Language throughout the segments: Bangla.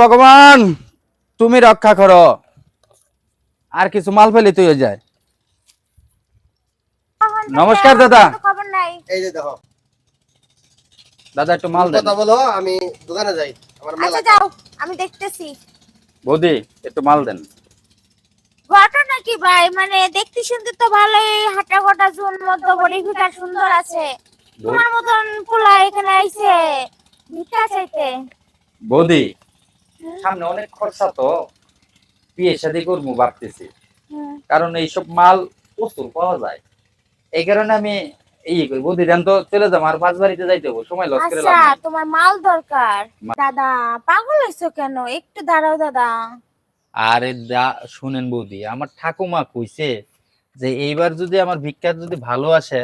ভগবান তুমি রক্ষা করো। আর কিছু মাল ফেলি তুই যায় নমস্কার দাদা। খবর নাই এই যে দেখো। দাদা একটু মাল দেন। কথা বলো আমি দোকানে যাই। আমার মাল আচ্ছা যাও আমি দেখতেছি। বৌদি একটু মাল দেন। ঘটনা কি ভাই? মানে দেখতে শুনতে তো ভালোই হাঁটা গোটা জোন মতো বডি ফিটার সুন্দর আছে। তোমার মতন পোলা এখানে আইছে ভিক্ষা চাইতে। বৌদি সামনে অনেক খরচা তো বিয়ে শাদি করব ভাবতেছি। কারণ এইসব মাল প্রচুর পাওয়া যায়। এই কারণে আমি এই করি বৌদি দেন তো চলে যাব আর পাঁচ বাড়িতে যাইতে হবে সময় লস করে আচ্ছা তোমার মাল দরকার। দাদা পাগল হইছো কেন? একটু দাঁড়াও দাদা। আরে দা শুনেন বৌদি আমার ঠাকুমা কইছে যে এইবার যদি আমার ভিক্ষা যদি ভালো আসে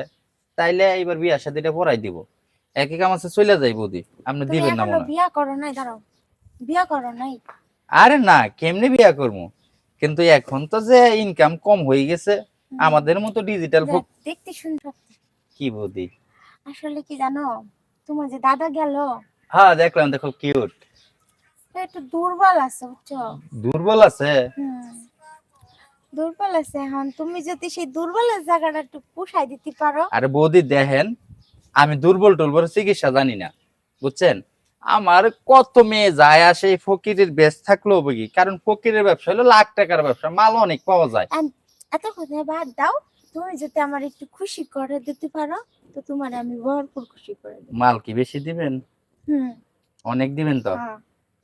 তাইলে এইবার বিয়া শাদিটা পড়াই দিব। এক এক আমার চলে যাই বৌদি আপনি দিবেন না হয়। বিয়া করো নাই দাঁড়াও। বিয়া করো নাই? আরে না কেমনে বিয়া করব? কিন্তু এখন তো যে ইনকাম কম হয়ে গেছে আমাদের মতো ডিজিটাল দেখ, দেখতে সুন্দর কি বৌদি? আসলে কি জানো তোমার যে দাদা গেল। হ্যাঁ দেখলাম দেখো কিউট একটু দুর্বল আছে বুঝছ? দুর্বল আছে। দুর্বল আছে এখন। তুমি যদি সেই দুর্বলের জায়গাটা একটু পুষাই দিতে পারো। আরে বৌদি দেখেন আমি দুর্বল টুর্বল চিকিৎসা জানি না বুঝছেন? আমার কত মেয়ে যায় আসে এই ফকিরের বেশ থাকলেও বুঝি কারণ ফকিরের ব্যবসা হলো লাখ টাকার ব্যবসা মাল অনেক পাওয়া যায়। এত কথা বাদ দাও তুমি যদি আমার একটু খুশি করে দিতে পারো তো তোমার আমি ভরপুর খুশি করে দেবো। মাল কি বেশি দিবেন? হুম। অনেক দিবেন তো? হ্যাঁ।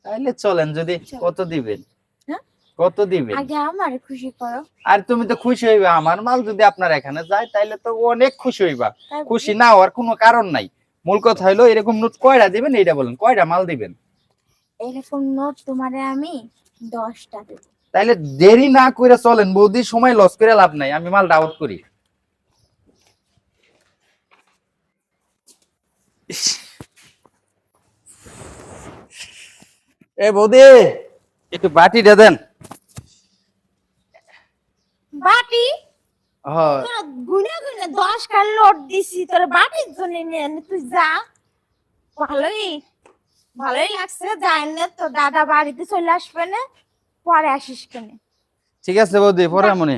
তাইলে চলেন যদি কত দিবেন? হ্যাঁ? কত দিবেন? আগে আমার খুশি করো। আর তুমি তো খুশি হইবা আমার মাল যদি আপনার এখানে যায় তাইলে তো অনেক খুশি হইবা। খুশি না হওয়ার কোনো কারণ নাই। মূল কথা হইল এরকম নোট কয়টা দিবেন? এইটা বলেন কয়টা মাল দিবেন? এরকম নোট তোমারে আমি দশটা দেবো। তাইলে দেরি না করে চলেন বৌদি সময় লস করে লাভ নাই আমি মাল ডাউট করি। এ বৌদি একটু বাটিটা দেন। বাটি? গুনে গুনে দশ কাল লোড দিছি তোর বাড়ির জন্য নিয়ে তুই যা। ভালোই ভালোই লাগছে যাই না তো দাদা বাড়িতে চলে আসবে না পরে আসিস কেন। ঠিক আছে বৌদি পরে মনে